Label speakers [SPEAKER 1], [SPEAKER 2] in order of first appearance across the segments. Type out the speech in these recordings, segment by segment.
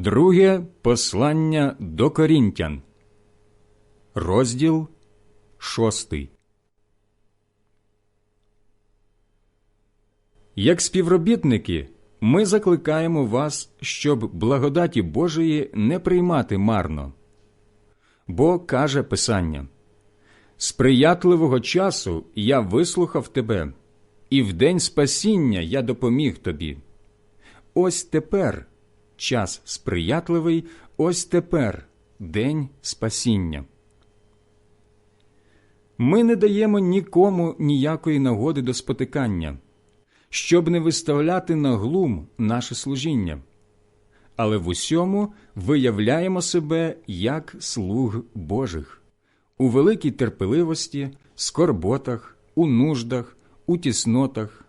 [SPEAKER 1] Друге послання до Корінтян, розділ шостий. Як співробітники, ми закликаємо вас, щоб благодаті Божої не приймати марно. Бо каже Писання: Сприятливого часу я вислухав тебе, і в день спасіння я допоміг тобі. Ось тепер час сприятливий, ось тепер день спасіння. Ми не даємо нікому ніякої нагоди до спотикання, щоб не виставляти на глум наше служіння, але в усьому виявляємо себе як слуг Божих, у великій терпеливості, скорботах, у нуждах, у тіснотах,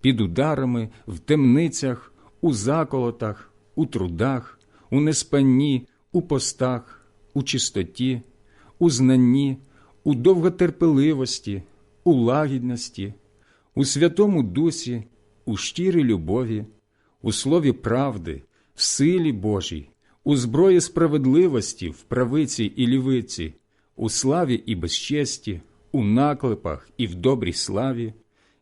[SPEAKER 1] під ударами, в темницях, у заколотах, у трудах, у неспанні, у постах, у чистоті, у знанні, у довготерпеливості, у лагідності, у Святому Дусі, у щирій любові, у слові правди, в силі Божій, у зброї справедливості, в правиці і лівиці, у славі і безчесті, у наклепах і в добрій славі,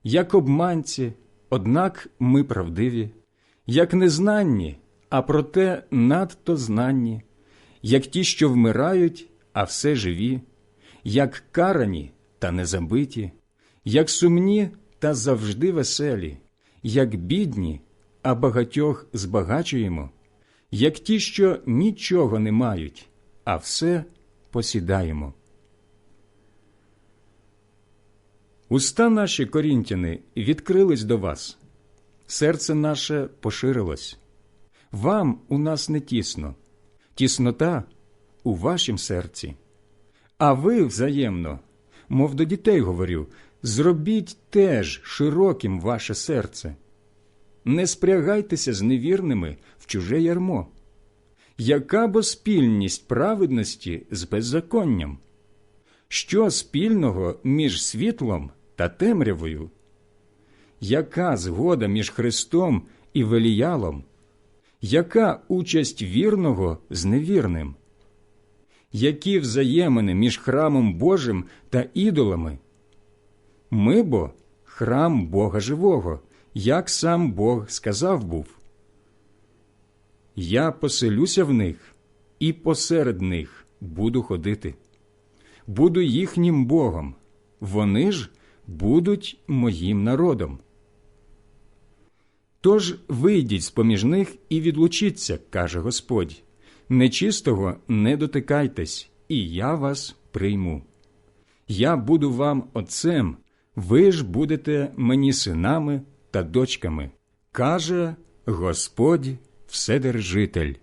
[SPEAKER 1] як обманці, однак ми правдиві, як незнанні, а проте надто знанні, як ті, що вмирають, а все живі, як карані та не забиті, як сумні та завжди веселі, як бідні, а багатьох збагачуємо, як ті, що нічого не мають, а все посідаємо. Уста наші корінтяни відкрились до вас, серце наше поширилось. Вам у нас не тісно, тіснота у вашім серці. А ви взаємно, мов до дітей говорю, зробіть теж широким ваше серце. Не спрягайтеся з невірними в чуже ярмо. Яка бо спільність праведності з беззаконням? Що спільного між світлом та темрявою? Яка згода між Христом і Веліялом? Яка участь вірного з невірним? Які взаємини між храмом Божим та ідолами? Ми бо храм Бога живого, як сам Бог сказав був. Я поселюся в них і посеред них буду ходити. Буду їхнім Богом, вони ж будуть моїм народом. Тож вийдіть з поміж них і відлучіться, каже Господь. Нечистого не дотикайтесь, і я вас прийму. Я буду вам отцем, ви ж будете мені синами та дочками, каже Господь Вседержитель.